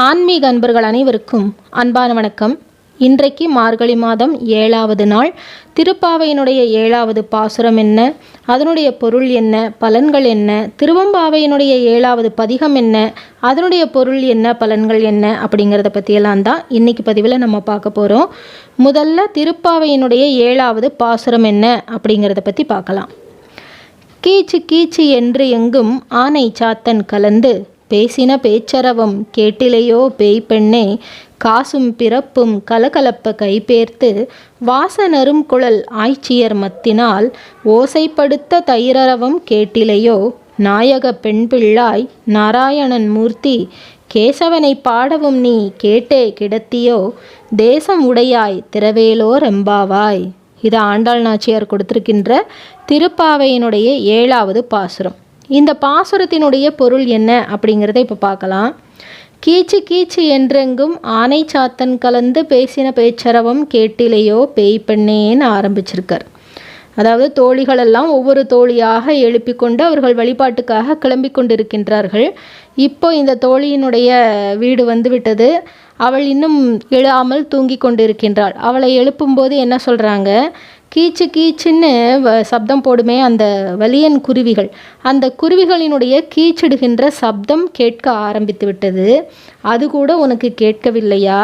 ஆன்மீக அன்பர்கள் அனைவருக்கும் அன்பான வணக்கம். இன்றைக்கு மார்கழி மாதம் ஏழாவது நாள். திருப்பாவையினுடைய ஏழாவது பாசுரம் என்ன? அதனுடைய பொருள் என்ன? பலன்கள் என்ன? திருவம்பாவையினுடைய ஏழாவது பதிகம் என்ன? அதனுடைய பொருள் என்ன? பலன்கள் என்ன? அப்படிங்கிறத பற்றியெல்லாம் தான் இன்றைக்கி பதிவில் நம்ம பார்க்க போகிறோம் முதல்ல திருப்பாவையினுடைய ஏழாவது பாசுரம் என்ன? அப்படிங்கிறத பற்றி பார்க்கலாம். கீச்சு கீச்சு என்று எங்கும் ஆனை சாத்தன் கலந்து பேசின பேச்சரவம் கேட்டிலையோ பேய் பெண்ணே காசும் பிறப்பும் கலகலப்ப கைபேர்த்து வாசனரும் குழல் ஆய்ச்சியர் மத்தினால் ஓசைப்படுத்த தைரரவம் கேட்டிலையோ நாயக பெண் பிள்ளாய் நாராயணன் மூர்த்தி கேசவனை பாடவும் நீ கேட்டே கிடத்தியோ தேசம் உடையாய் திரவேலோ ரெம்பாவாய் இது ஆண்டாள் நாச்சியார் கொடுத்திருக்கின்ற திருப்பாவையினுடைய ஏழாவது பாசுரம். இந்த பாசுரத்தினுடைய பொருள் என்ன அப்படிங்கிறத இப்போ பார்க்கலாம். கீச்சு கீச்சு என்றெங்கும் ஆனை சாத்தன் கலந்து பேசின பேச்சரவம் கேட்டிலேயோ பேய் பெண்ணேன்னு ஆரம்பிச்சிருக்கார். அதாவது தோழிகளெல்லாம் ஒவ்வொரு தோழியாக எழுப்பி கொண்டு அவர்கள் வழிபாட்டுக்காக கிளம்பி கொண்டிருக்கின்றார்கள். இப்போ இந்த தோழியினுடைய வீடு வந்து விட்டது. அவள் இன்னும் எழாமல் தூங்கி கொண்டிருக்கின்றாள். அவளை எழுப்பும்போது என்ன சொல்கிறாங்க கீச்சு கீச்சுன்னு வ சப்தம் போடுமே அந்த வலியன் குருவிகள். அந்த குருவிகளினுடைய கீச்சிடுகின்ற சப்தம் கேட்க ஆரம்பித்து விட்டது. அது கூட உனக்கு கேட்கவில்லையா?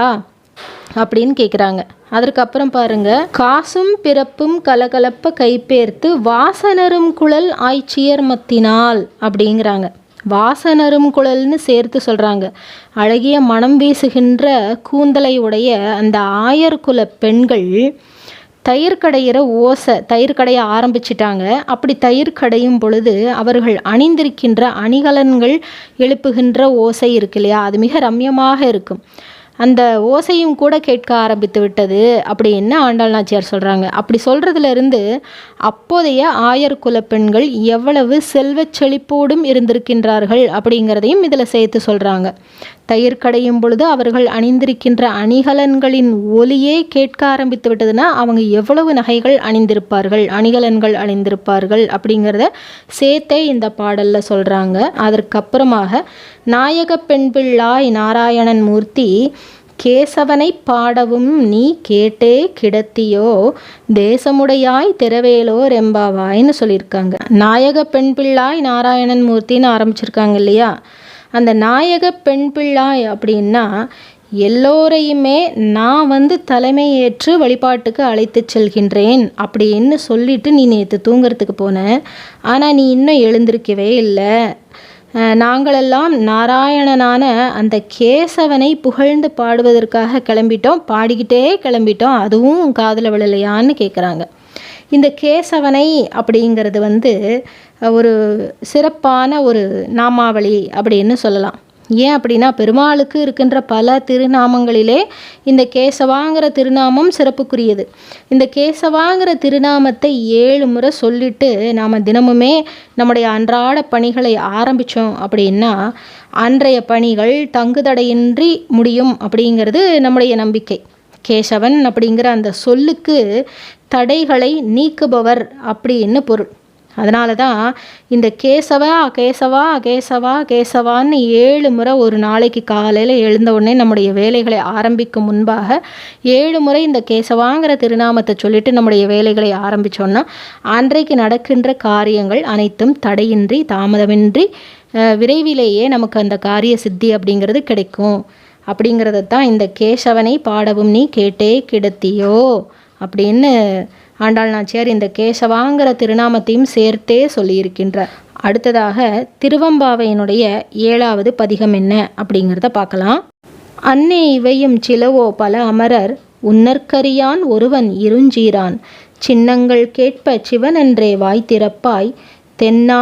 அப்படின்னு கேட்குறாங்க அதற்கப்புறம் பாருங்க. காசும் பிறப்பும் கலகலப்ப கைப்பேர்த்து வாசனரும் குழல் ஆய்ச்சியர் மத்தினால் அப்படிங்கிறாங்க. வாசனரும் குழல்னு சேர்த்து சொல்கிறாங்க அழகிய மனம் வீசுகின்ற கூந்தலை உடைய அந்த ஆயர்குல பெண்கள் தயிர் கடையிற ஓசை தயிர் கடைய ஆரம்பிச்சிட்டாங்க. அப்படி தயிர் கடையும் பொழுது அவர்கள் அணிந்திருக்கின்ற அணிகலன்கள் எழுப்புகின்ற ஓசை இருக்கு இல்லையா? அது மிக ரம்யமாக இருக்கும். அந்த ஓசையும் கூட கேட்க ஆரம்பித்து விட்டது. அப்படி என்ன ஆண்டாள் நாச்சியார் சொல்கிறாங்க அப்படி சொல்கிறதுலேருந்து அப்போதைய ஆயர் குல பெண்கள் எவ்வளவு செல்வச் செழிப்போடும் இருந்திருக்கின்றார்கள் அப்படிங்கிறதையும் இதில் சேர்த்து சொல்கிறாங்க தயிர் கடையும் பொழுது அவர்கள் அணிந்திருக்கின்ற அணிகலன்களின் ஒலியே கேட்க ஆரம்பித்து விட்டதுன்னா அவங்க எவ்வளவு நகைகள் அணிந்திருப்பார்கள் அணிகலன்கள் அணிந்திருப்பார்கள் அப்படிங்கிறத சேர்த்தே இந்த பாடலில் சொல்கிறாங்க அதற்கப்புறமாக நாயக பெண் பிள்ளாய் நாராயணன் மூர்த்தி கேசவனை பாடவும் நீ கேட்டே கிடத்தியோ தேசமுடையாய் திறவேலோ ரெம்பாவாய்ன்னு சொல்லியிருக்காங்க. நாயக பெண் பிள்ளாய் நாராயணன் மூர்த்தின்னு ஆரம்பிச்சிருக்காங்க இல்லையா? அந்த நாயக பெண் பிள்ளாய் அப்படின்னா எல்லோரையுமே நான் வந்து தலைமை ஏற்று வழிபாட்டுக்கு அழைத்து செல்கின்றேன் அப்படின்னு சொல்லிட்டு நீ நேற்று தூங்குறதுக்கு போன. ஆனால் நீ இன்னும் எழுந்திருக்கவே இல்லை. நாங்களெல்லாம் நாராயணனான அந்த கேசவனை புகழ்ந்து பாடுவதற்காக கிளம்பிட்டோம். பாடிக்கிட்டே கிளம்பிட்டோம். அதுவும் காதில் விழலையான்னு கேட்குறாங்க இந்த கேசவனை அப்படிங்கிறது வந்து ஒரு சிறப்பான ஒரு நாமாவளி அப்படின்னு சொல்லலாம். ஏன் அப்படின்னா பெருமாளுக்கு இருக்கின்ற பல திருநாமங்களிலே இந்த கேசவாங்கிற திருநாமம் சிறப்புக்குரியது. இந்த கேசவாங்கிற திருநாமத்தை ஏழு முறை சொல்லிட்டு நாம் தினமுமே நம்முடைய அன்றாட பணிகளை ஆரம்பித்தோம் அப்படின்னா அன்றைய பணிகள் தங்குதடையின்றி முடியும் அப்படிங்கிறது நம்முடைய நம்பிக்கை. கேசவன் அப்படிங்கிற அந்த சொல்லுக்கு தடைகளை நீக்குபவர் அப்படின்னு பொருள். அதனால தான் இந்த கேசவா கேசவா கேசவா கேசவான்னு ஏழு முறை ஒரு நாளைக்கு காலையில் எழுந்த உடனே நம்முடைய வேலைகளை ஆரம்பிக்கும் முன்பாக ஏழு முறை இந்த கேசவாங்கிற திருநாமத்தை சொல்லிட்டு நம்முடைய வேலைகளை ஆரம்பித்தோன்னா அன்றைக்கு நடக்கின்ற காரியங்கள் அனைத்தும் தடையின்றி தாமதமின்றி விரைவிலேயே நமக்கு அந்த காரிய சித்தி அப்படிங்கிறது கிடைக்கும். அப்படிங்கிறத தான் இந்த கேசவனை பாடவும் நீ கேட்டே கிடத்தியோ அப்படின்னு ஆண்டாள் நாச்சியார் இந்த கேசவாங்கிற திருநாமத்தையும் சேர்த்தே சொல்லியிருக்கின்றார். அடுத்ததாக திருவம்பாவையினுடைய ஏழாவது பதிகம் என்ன அப்படிங்கிறத பார்க்கலாம். அன்னே இவையும் சிலவோ பல அமரர் உன்னற்கரியான் ஒருவன் இருஞ்சீரான். சின்னங்கள் கேட்ப சிவனென்றே வாய் திறப்பாய். தென்னா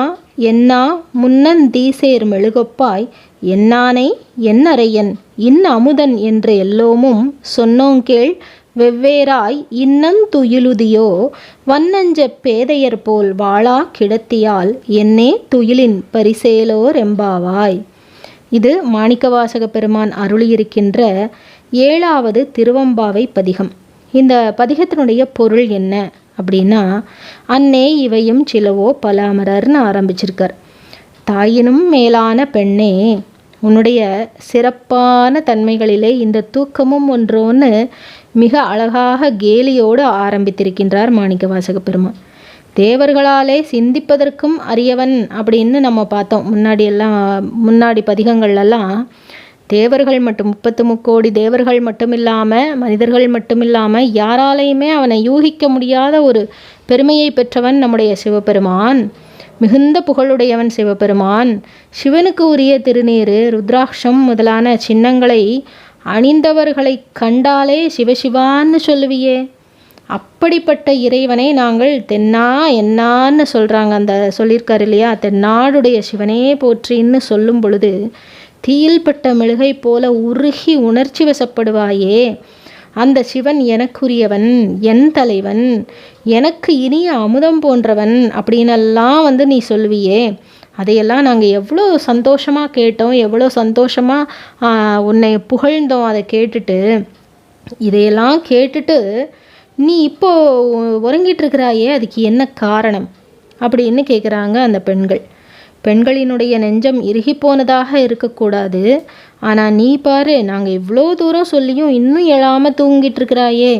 என்னா முன்னந்தீசேர் மெழுகொப்பாய். என்னானை என்னறையன் இன் அமுதன் என்று எல்லோமும் சொன்னோங்கேள் வெவ்வேறாய் இன்னந்துயிலுதியோ வன்னஞ்ச பேதையர் போல் வாழா கிடத்தியால் என்னே துயிலின் பரிசேலோர் எம்பாவாய். இது மாணிக்கவாசக பெருமான் அருளியிருக்கின்ற ஏழாவது திருவம்பாவை பதிகம். இந்த பதிகத்தினுடைய பொருள் என்ன அப்படின்னா அன்னே இவையும் சிலவோ பல அமரர்னு ஆரம்பிச்சிருக்கார். தாயினும் மேலான பெண்ணே உன்னுடைய சிறப்பான தன்மைகளிலே இந்த தூக்கமும் ஒன்றோன்னு மிக அழகாக கேலியோடு ஆரம்பித்திருக்கின்றார் மாணிக்க வாசக பெருமான். தேவர்களாலே சிந்திப்பதற்கும் அரியவன் அப்படின்னு நம்ம பார்த்தோம். முன்னாடி எல்லாம் முன்னாடி பதிகங்கள்லாம் தேவர்கள் மட்டும் முப்பத்து முக்கோடி தேவர்கள் மட்டும் இல்லாமல் மனிதர்கள் மட்டும் இல்லாமல் யாராலையுமே அவனை யூகிக்க முடியாத ஒரு பெருமையை பெற்றவன் நம்முடைய சிவபெருமான். மிகுந்த புகழுடையவன் சிவபெருமான். சிவனுக்கு உரிய திருநீரு ருத்ராட்சம் முதலான சின்னங்களை அணிந்தவர்களை கண்டாலே சிவசிவான்னு சொல்லுவியே. அப்படிப்பட்ட இறைவனை நாங்கள் தென்னா என்னான்னு சொல்கிறாங்க அந்த சொல்லியிருக்காரு இல்லையா? தென்னாடுடைய சிவனே போற்றின்னு சொல்லும் பொழுது தீயில்பட்ட மெழுகை போல உருகி உணர்ச்சி வசப்படுவாயே. அந்த சிவன் எனக்குரியவன் என் தலைவன் எனக்கு இனிய அமுதம் போன்றவன் அப்படின்னெல்லாம் வந்து நீ சொல்வியே அதையெல்லாம் நாங்கள் எவ்வளோ சந்தோஷமாக கேட்டோம் எவ்வளோ சந்தோஷமாக உன்னை புகழ்ந்தோம் அதை கேட்டுட்டு. இதையெல்லாம் கேட்டுட்டு நீ இப்போ உறங்கிட்டு இருக்கிறாயே அதுக்கு என்ன காரணம்? அப்படின்னு கேட்குறாங்க அந்த பெண்கள். பெண்களினுடைய நெஞ்சம் இறுகி போனதாக இருக்கக்கூடாது. ஆனால் நீ பாரு நாங்கள் இவ்வளோ தூரம் சொல்லியும் இன்னும் எழாமல் தூங்கிட்டு இருக்கிறாயே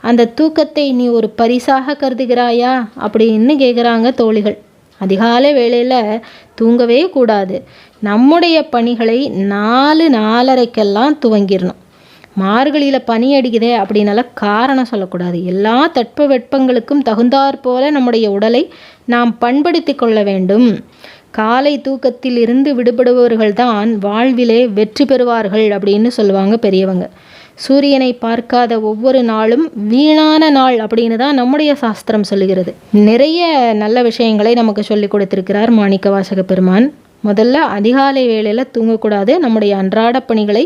அந்த தூக்கத்தை நீ ஒரு பரிசாக கருதுகிறாயா? அப்படின்னு கேட்குறாங்க தோழிகள். அதிகாலை வேளையில் தூங்கவே கூடாது. நம்முடைய பணிகளை நாலு நாலரைக்கெல்லாம் துவங்கிடணும். மார்கழியில் பனி அடிக்குதே அப்படின்னால காரணம் சொல்லக்கூடாது. எல்லா தட்ப வெப்பங்களுக்கும் தகுந்தாற் போல நம்முடைய உடலை நாம் பண்படுத்தி கொள்ள வேண்டும். காலை தூக்கத்தில் இருந்து விடுபடுபவர்கள் தான் வாழ்விலே வெற்றி பெறுவார்கள் அப்படின்னு சொல்லுவாங்க பெரியவங்க. சூரியனை பார்க்காத ஒவ்வொரு நாளும் வீணான நாள் அப்படின்னு தான் நம்முடைய சாஸ்திரம் சொல்லுகிறது. நிறைய நல்ல விஷயங்களை நமக்கு சொல்லி கொடுத்திருக்கிறார் மாணிக்க வாசக பெருமான். முதல்ல அதிகாலை வேளையில் தூங்கக்கூடாது. நம்முடைய அன்றாட பணிகளை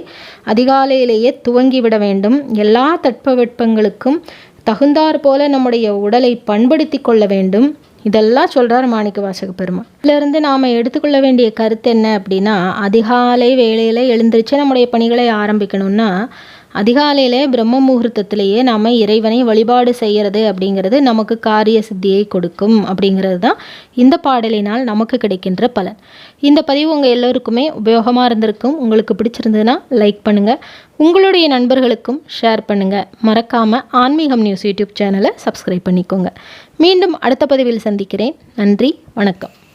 அதிகாலையிலேயே துவங்கி விட வேண்டும். எல்லா தட்பவெட்பங்களுக்கும் தகுந்தாற்போல நம்முடைய உடலை பண்படுத்தி கொள்ள வேண்டும். இதெல்லாம் சொல்கிறார் மாணிக்க வாசக பெருமாள் இதிலிருந்து நாம் எடுத்துக்கொள்ள வேண்டிய கருத்து என்ன அப்படின்னா அதிகாலை வேலையில் எழுந்திரிச்சு நம்முடைய பணிகளை ஆரம்பிக்கணும்னா அதிகாலையில் பிரம்ம முகூர்த்தத்திலேயே நாம் இறைவனை வழிபாடு செய்கிறது அப்படிங்கிறது நமக்கு காரிய சித்தியை கொடுக்கும் அப்படிங்கிறது தான் இந்த பாடலினால் நமக்கு கிடைக்கின்ற பலன். இந்த பதிவு உங்கள் எல்லோருக்குமே உபயோகமாக இருந்திருக்கும். உங்களுக்கு பிடிச்சிருந்ததுன்னா லைக் பண்ணுங்கள் உங்களுடைய நண்பர்களுக்கும் ஷேர் பண்ணுங்கள் மறக்காமல் ஆன்மீகம் நியூஸ் யூடியூப் சேனலை சப்ஸ்கிரைப் பண்ணிக்கோங்க. மீண்டும் அடுத்த பதிவில் சந்திக்கிறேன். நன்றி வணக்கம்.